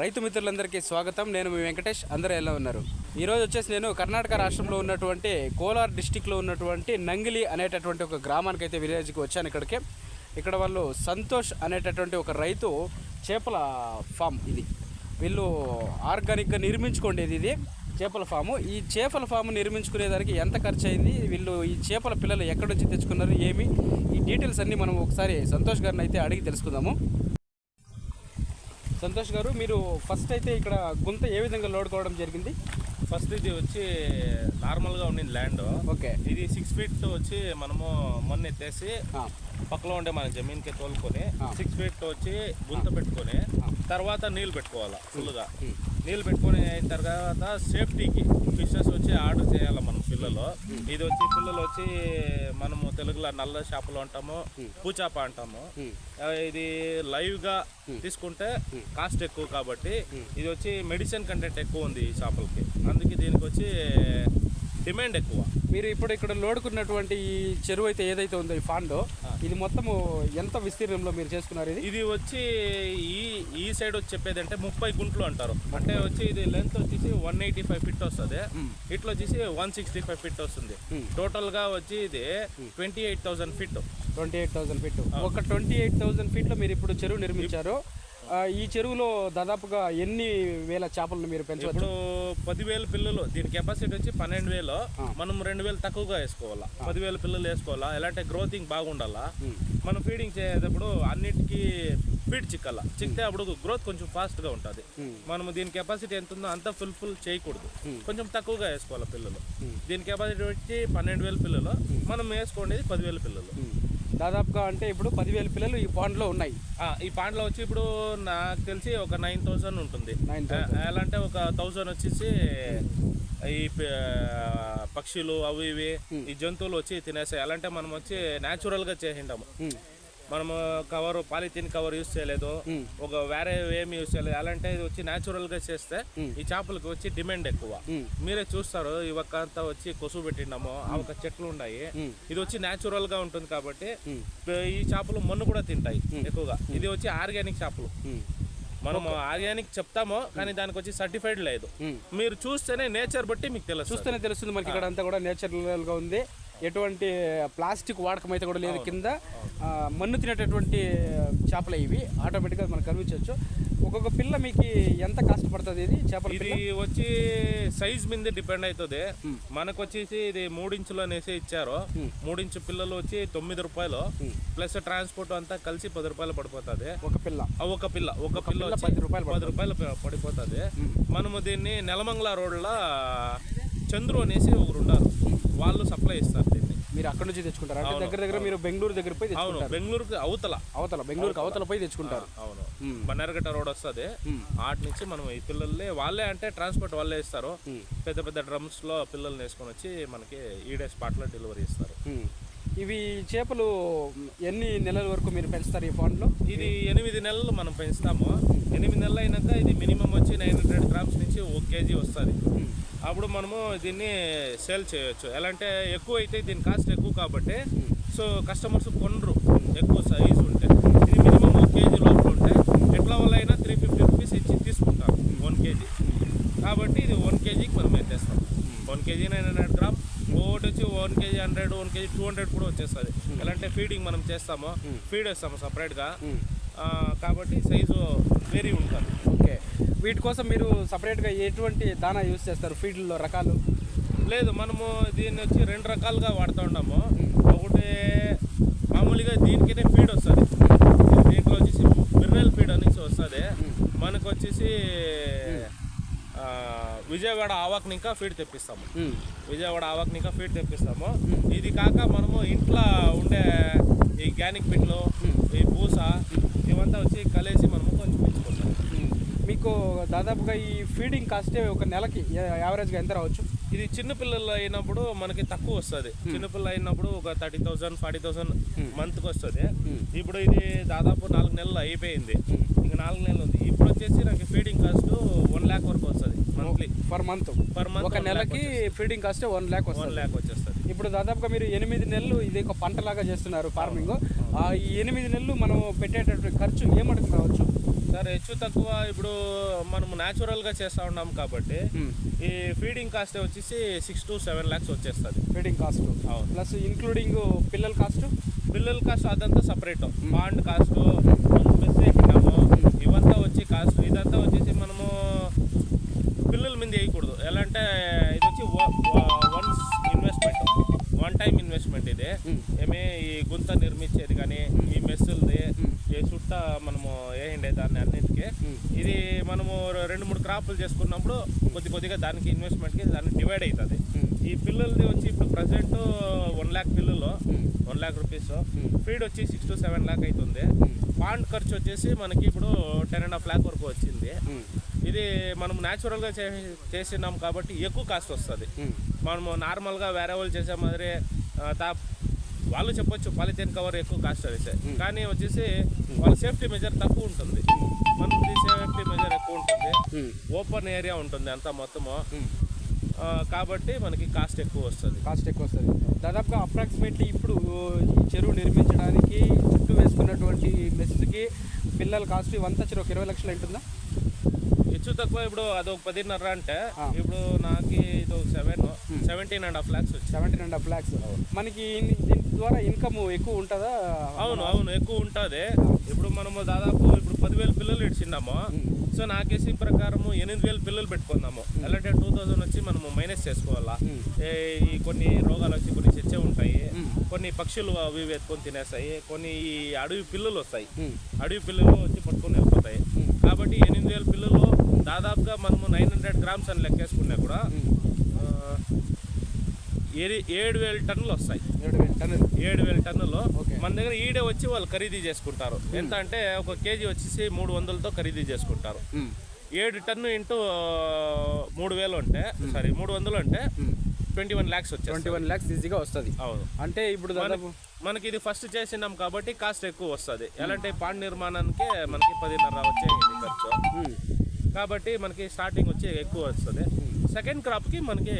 రైతు మిత్రులందరికీ స్వాగతం. నేను మీ వెంకటేష్. అందరూ ఎలా ఉన్నారు? ఈరోజు వచ్చేసి నేను కర్ణాటక రాష్ట్రంలో ఉన్నటువంటి కోలార్ డిస్టిక్లో ఉన్నటువంటి నంగిలి అనేటటువంటి ఒక గ్రామానికి అయితే విలేజ్కి వచ్చాను ఇక్కడికి. ఇక్కడ వాళ్ళు సంతోష్ అనేటటువంటి ఒక రైతు చేపల ఫామ్ ఇది. వీళ్ళు ఆర్గానిక్గా నిర్మించుకోండేది ఇది చేపల ఫాము. ఈ చేపల ఫామ్ నిర్మించుకునేదానికి ఎంత ఖర్చు అయింది వీళ్ళు ఈ చేపల పిల్లలు ఎక్కడి నుంచి తెచ్చుకున్నారు? ఏమి? ఈ డీటెయిల్స్ అన్నీ మనం ఒకసారి సంతోష్ గారిని అయితే అడిగి తెలుసుకుందాము. సంతోష్ గారు మీరు ఫస్ట్ అయితే ఇక్కడ గుంత ఏ విధంగా లోడ్ కావడం జరిగింది? ఫస్ట్ ఇది వచ్చి నార్మల్గా ఉండింది ల్యాండ్. ఓకే. ఇది సిక్స్ ఫీట్ వచ్చి మనము మొన్న ఎత్తేసి పక్కలో ఉండే మన జమీన్కి తోలుకొని. సిక్స్ ఫీట్ వచ్చి గుంత పెట్టుకొని. తర్వాత నీళ్ళు పెట్టుకోవాలి ఫుల్గా నీళ్ళు పెట్టుకొని అయిన తర్వాత సేఫ్టీకి ఫిషెస్ వచ్చి ఆర్డర్ చేయాలి మనం పిల్లలు. ఇది వచ్చి పిల్లలు వచ్చి మనము తెలుగులో నల్ల చేపలు అంటాము పూచాప అంటాము. ఇది లైవ్గా తీసుకుంటే కాస్ట్ ఎక్కువ కాబట్టి ఇది వచ్చి మెడిసిన్ కంటెంట్ ఎక్కువ ఉంది ఈ చేపలకి. అందుకే దీనికి వచ్చి డిమాండ్ ఎక్కువ. మీరు ఇప్పుడు ఇక్కడ లోడుకున్నటువంటి ఈ చెరువు అయితే ఏదైతే ఉందో ఈ ఫాండో ఇది మొత్తము ఎంత విస్తీర్ణంలో మీరు చేసుకున్నారు ఇది? ఇది వచ్చి ఈ ఈ సైడ్ వచ్చి చెప్పేది అంటే ముప్పై గుంట్లు అంటారు. అంటే వచ్చి ఇది లెంత్ వచ్చేసి వన్ ఎయిటీ ఫైవ్ ఫిట్ వస్తుంది ఇట్లా వచ్చేసి వన్ సిక్స్టీ ఫైవ్ ఫిట్ వస్తుంది. టోటల్గా వచ్చి ఇది twenty eight thousand feet twenty eight thousand feet ఒక ట్వంటీ ఎయిట్ థౌసండ్ ఫీట్లో మీరు ఇప్పుడు చెరువు నిర్మించారు. ఈ చెరువులో దాదాపుగా ఎన్ని వేల చేపలను మీరు పెంచవచ్చు? ఇప్పుడు పదివేల పిల్లలు దీని కెపాసిటీ వచ్చి పన్నెండు వేలు. మనం రెండు వేలు తక్కువగా వేసుకోవాలా? పదివేల పిల్లలు వేసుకోవాలా? ఎలాంటి గ్రోతింగ్ బాగుండాలా? మనం ఫీడింగ్ చేసేటప్పుడు అన్నిటికీ ఫీడ్ చిక్కాల? చిక్కితే అప్పుడు గ్రోత్ కొంచెం ఫాస్ట్గా ఉంటుంది. ఉమ్, మనం దీని కెపాసిటీ ఎంత ఉందో అంత ఫుల్ ఫుల్ చేయకూడదు. కొంచెం తక్కువగా వేసుకోవాలి పిల్లలు. దీని కెపాసిటీ వచ్చి పన్నెండు వేల పిల్లలు. మనం వేసుకోండేది పదివేల పిల్లలు. దాదాపుగా అంటే ఇప్పుడు పదివేల పిల్లలు ఈ పాండ్లో ఉన్నాయి. ఈ పాండ్లో వచ్చి ఇప్పుడు నాకు తెలిసి ఒక నైన్ థౌసండ్ ఉంటుంది. ఎలా అంటే ఒక థౌసండ్ వచ్చేసి ఈ పక్షులు అవి ఇవి ఈ జంతువులు వచ్చి తినేస్తాయి. ఎలా అంటే మనం వచ్చి న్యాచురల్గా చేసిండాము ఉమ్, మనము కవర్ పాలిథిన్ కవర్ యూస్ చేయలేదు. ఒక వేరే ఏమి యూస్ చేయలేదు. ఎలా అంటే ఇది వచ్చి న్యాచురల్గా చేస్తే Hmm. ఈ చేపలకి వచ్చి డిమాండ్ ఎక్కువ. మీరే చూస్తారు ఈ ఒక్క అంతా వచ్చి కొసు పెట్టిండాము ఆ ఒక చెట్లు ఉన్నాయి. ఇది వచ్చి న్యాచురల్గా ఉంటుంది కాబట్టి ఈ చేపలు మన్ను కూడా తింటాయి ఎక్కువగా. ఇది వచ్చి ఆర్గానిక్ చేపలు. మనం ఆర్గానిక్ చెప్తాము కానీ దానికి వచ్చి సర్టిఫైడ్ లేదు. మీరు చూస్తేనే నేచర్ బట్టి మీకు తెలుస్తుంది. చూస్తేనే తెలుస్తుంది మనకి ఇక్కడ అంతా కూడా నేచురల్గా ఉంది. ఎటువంటి ప్లాస్టిక్ వాడకం అయితే కూడా లేదు కింద. మన్ను తినేటటువంటి చేపలు ఇవి. ఆటోమేటిక్గా మనకు కనిపించవచ్చు. ఒక్కొక్క పిల్ల మీకు ఎంత కాస్ట్ పడుతుంది ఇది? చేపల ఇది వచ్చి సైజ్ మీద డిపెండ్ అవుతుంది మనకు వచ్చేసి ఇది మూడించులు అనేసి ఇచ్చారు. మూడించు పిల్లలు వచ్చి తొమ్మిది రూపాయలు. ప్లస్ ట్రాన్స్పోర్ట్ అంతా కలిసి పది రూపాయలు పడిపోతుంది. ఒక పిల్ల. ఒక పిల్ల. ఒక పిల్ల పది రూపాయలు పది రూపాయలు పడిపోతుంది. మనము దీన్ని నెలమంగళ రోడ్ల చంద్రు అనేసి ఒకరు ఉన్నారు వాళ్ళు సప్లై ఇస్తారు దీన్ని. మీరు అక్కడ నుంచి తెచ్చుకుంటారు. అంటే దగ్గర దగ్గర మీరు బెంగళూరు దగ్గర పోయి అవును బెంగళూరుకి అవతల. అవతల బెంగళూరుకి అవతల. పోయి తెచ్చుకుంటారు. అవును. బన్నెరగట్ట రోడ్ వస్తుంది. ఆటి నుంచి మనం ఈ పిల్లల్ని వాళ్ళే అంటే ట్రాన్స్పోర్ట్ వాళ్ళే ఇస్తారు. పెద్ద పెద్ద డ్రమ్స్లో పిల్లల్ని వేసుకొని వచ్చి మనకి ఈడే స్పాట్లో డెలివరీ ఇస్తారు. ఇవి చేపలు ఎన్ని నెలల వరకు మీరు పెంచుతారు ఈ ఫాండ్లో? ఇది ఎనిమిది నెలలు మనం పెంచుతాము. ఎనిమిది నెలలు అయినాక ఇది మినిమం వచ్చి నైన్ హండ్రెడ్ గ్రామ్స్ నుంచి ఒక కేజీ వస్తుంది. అప్పుడు మనము దీన్ని సేల్ చేయొచ్చు. ఎలా అంటే ఎక్కువ అయితే దీని కాస్ట్ ఎక్కువ కాబట్టి సో కస్టమర్స్ కొనరు. ఎక్కువ సైజు ఉంటే. ఇది మినిమం ఒక కేజీ లోపల ఉంటే ఎట్లా వల్ల అయినా త్రీ ఫిఫ్టీ రూపీస్ ఇచ్చి తీసుకుంటారు. One KG. కాబట్టి ఇది వన్ కేజీకి మనం ఎత్తేస్తాం one KG nine hundred gram ఒకటి వచ్చి one KG hundred one KG two hundred కూడా వచ్చేస్తుంది. ఎలా అంటే ఫీడింగ్ మనం చేస్తాము ఫీడ్ వేస్తాము సపరేట్గా కాబట్టి సైజు వేరీ ఉంటుంది. ఓకే వీటి కోసం మీరు సపరేట్గా ఎటువంటి దానా యూస్ చేస్తారు? ఫీల్డ్లో రకాలు? లేదు మనము దీన్ని వచ్చి రెండు రకాలుగా వాడుతూ ఉన్నాము. ఒకటి మామూలుగా దీనికైతే ఫీడ్ వస్తుంది. దీంట్లో వచ్చేసి మిర్రల్ ఫీడ్ అనేసి వస్తుంది. మనకు వచ్చేసి విజయవాడ ఆవాక్ ఇంకా ఫీడ్ తెప్పిస్తాము. విజయవాడ ఆవాక్ ఇంకా ఫీడ్ తెప్పిస్తాము. ఇది కాక మనము ఇంట్లో ఉండే ఈ గ్యానిక్ పిట్లు ఈ పూస ఇవంతా వచ్చి కలిసి మనము కొంచెం. మీకు దాదాపుగా ఈ ఫీడింగ్ కాస్టే ఒక నెలకి యావరేజ్గా ఎంత రావచ్చు? ఇది చిన్న పిల్లలు అయినప్పుడు మనకి తక్కువ వస్తుంది. చిన్నపిల్ల అయినప్పుడు ఒక థర్టీ థౌసండ్ ఫార్టీ థౌసండ్ మంత్కి వస్తుంది. ఇప్పుడు ఇది దాదాపు నాలుగు నెలలు అయిపోయింది. ఇంకా నాలుగు నెలలు ఉంది. ఇప్పుడు వచ్చేసి నాకు ఫీడింగ్ కాస్ట్ వన్ ల్యాక్ వరకు వస్తుంది monthly per month per month ఒక నెలకి ఫీడింగ్ కాస్టే వన్ ల్యాక్ వన్ ల్యాక్ వచ్చేస్తుంది. ఇప్పుడు దాదాపుగా మీరు ఎనిమిది నెలలు ఇది ఒక పంటలాగా చేస్తున్నారు ఫార్మింగ్ ఆ ఈ ఎనిమిది నెలలు మనం పెట్టేటటువంటి ఖర్చు ఏమడుగు కావచ్చు సార్ హెచ్చు తక్కువ ఇప్పుడు మనం న్యాచురల్గా చేస్తా ఉన్నాం కాబట్టి. ఈ ఫీడింగ్ కాస్ట్ వచ్చేసి సిక్స్ టు సెవెన్ లాక్స్ వచ్చేస్తుంది. ఫీడింగ్ కాస్ట్ అవును. ప్లస్ ఇంక్లూడింగ్ పిల్లల కాస్ట్ పిల్లల కాస్ట్ అదంతా సపరేట్ బాండ్ కాస్ట్ మనం మెస్ వేసినాము ఇవంతా వచ్చి కాస్ట్ ఇదంతా వచ్చేసి మనము పిల్లల మీద వేయకూడదు. ఎలా అంటే ఇది వచ్చి వన్ టైం ఇన్వెస్ట్మెంట్ ఇది. ఏమి ఈ గుంత నిర్మించేది కానీ ఈ మెస్సులది ఈ చుట్ట మనము వేయండి దాన్ని అన్నిటికీ. ఇది మనము రెండు మూడు క్రాపులు చేసుకున్నప్పుడు కొద్ది కొద్దిగా దానికి ఇన్వెస్ట్మెంట్కి దాన్ని డివైడ్ అవుతుంది. ఈ పిల్లలది వచ్చి ఇప్పుడు ప్రజెంట్ వన్ ల్యాక్ పిల్లలు. One lakh rupees. ఫీడ్ వచ్చి సిక్స్ టు సెవెన్ ల్యాక్ అవుతుంది. పాండ్ ఖర్చు వచ్చేసి మనకి ఇప్పుడు టెన్ అండ్ హాఫ్ ల్యాక్ వరకు వచ్చింది. ఇది మనం న్యాచురల్గా చే చేసినాం కాబట్టి ఎక్కువ కాస్ట్ వస్తుంది. మనము నార్మల్గా వేరే వాళ్ళు చేసే మాదిరి వాళ్ళు చెప్పొచ్చు పాలిథిన్ కవర్ ఎక్కువ కాస్ట్ అనేసి కానీ వచ్చేసి వాళ్ళ సేఫ్టీ మెజర్ తక్కువ ఉంటుంది. మనది సేఫ్టీ మెజర్ ఎక్కువ ఉంటుంది. ఓపెన్ ఏరియా ఉంటుంది అంతా మొత్తము. కాబట్టి మనకి కాస్ట్ ఎక్కువ వస్తుంది. కాస్ట్ ఎక్కువ వస్తుంది. దాదాపుగా అప్రాక్సిమేట్లీ ఇప్పుడు చెరువు నిర్మించడానికి చుట్టూ వేసుకున్నటువంటి మెస్కి పిల్లల కాస్ట్ ఇవంతా చెరువు ఒక ఇరవై లక్షలు ఉంటుందా? హెచ్చు తక్కువ ఇప్పుడు అదొక పదిన్నర అంటే. ఇప్పుడు నాకు ఇది ఒక seven seventeen and half lakhs seventeen and half lakhs మనకి దీని ద్వారా ఇన్కమ్ ఎక్కువ ఉంటుందా? అవును అవును ఎక్కువ ఉంటుంది. ఇప్పుడు మనము దాదాపు ఇప్పుడు పదివేల పిల్లలు ఇచ్చిన్నాము సో నాకేసి ప్రకారము ఎనిమిది వేల పిల్లలు పెట్టుకుందాము. ఎలాంటి టూ థౌజండ్ వచ్చి మనము మైనస్ చేసుకోవాలా? ఈ కొన్ని రోగాలు వచ్చి కొన్ని చచ్చే ఉంటాయి. కొన్ని పక్షులు అవి ఎత్తుకొని తినేస్తాయి. కొన్ని అడవి పిల్లలు వస్తాయి. అడవి పిల్లలు వచ్చి పట్టుకొని వెళ్ళిపోతాయి మ్మ్. కాబట్టి ఎనిమిది వేల పిల్లలు దాదాపుగా మనము నైన్ హండ్రెడ్ గ్రామ్స్ అని లెక్కేసుకున్నా కూడా ఏడు వేల టన్నులు వస్తాయి. ఏడు వేలు టన్నులు. ఏడు వేల టన్నులు. ఓకే. మన దగ్గర ఈడే వచ్చి వాళ్ళు ఖరీదు చేసుకుంటారు. ఎంత అంటే ఒక కేజీ వచ్చేసి మూడు వందలతో ఖరీదు చేసుకుంటారు. ఏడు టన్ను ఇంటూ మూడు వేలు అంటే సారీ మూడు వందలు అంటే. ట్వంటీ వన్ ల్యాక్స్ ట్వంటీ వచ్చేస్తుంది వన్ ల్యాక్స్ ఈజీగా వస్తుంది. అవును. అంటే ఇప్పుడు దాదాపు మనకి ఇది ఫస్ట్ చేసినాం కాబట్టి కాస్ట్ ఎక్కువ వస్తుంది. ఎలాంటి పాండ్ నిర్మాణానికి మనకి పదిన్నర వచ్చేది ఖర్చు. కాబట్టి మనకి స్టార్టింగ్ వచ్చి ఎక్కువ వస్తుంది. సెకండ్ క్రాప్కి మనకి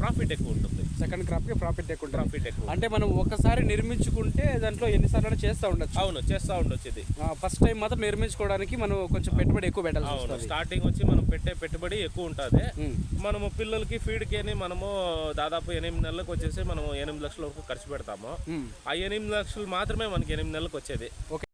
ప్రాఫిట్ ఎక్కువ ఉంటుంది. సెకండ్ క్రాప్కి ప్రాఫిట్ ఎక్కువ ప్రాఫిట్ ఎక్కువ అంటే మనం ఒకసారి నిర్మించుకుంటే దాంట్లో ఎన్నిసార్లు చేస్తూ ఉండొచ్చు. అవును చేస్తూ ఉండొచ్చు ఇది. ఫస్ట్ టైం మాత్రం నిర్మించుకోవడానికి మనం కొంచెం పెట్టుబడి ఎక్కువ పెట్టాల్సి అవును స్టార్టింగ్ వచ్చి మనం పెట్టే పెట్టుబడి ఎక్కువ ఉంటుంది. మనము పిల్లలకి ఫీడ్కి అని మనము దాదాపు ఎనిమిది నెలలకు వచ్చేసి మనము ఎనిమిది లక్షల వరకు ఖర్చు పెడతాము. ఆ ఎనిమిది లక్షలు మాత్రమే మనకి ఎనిమిది నెలలకు వచ్చేది. ఓకే.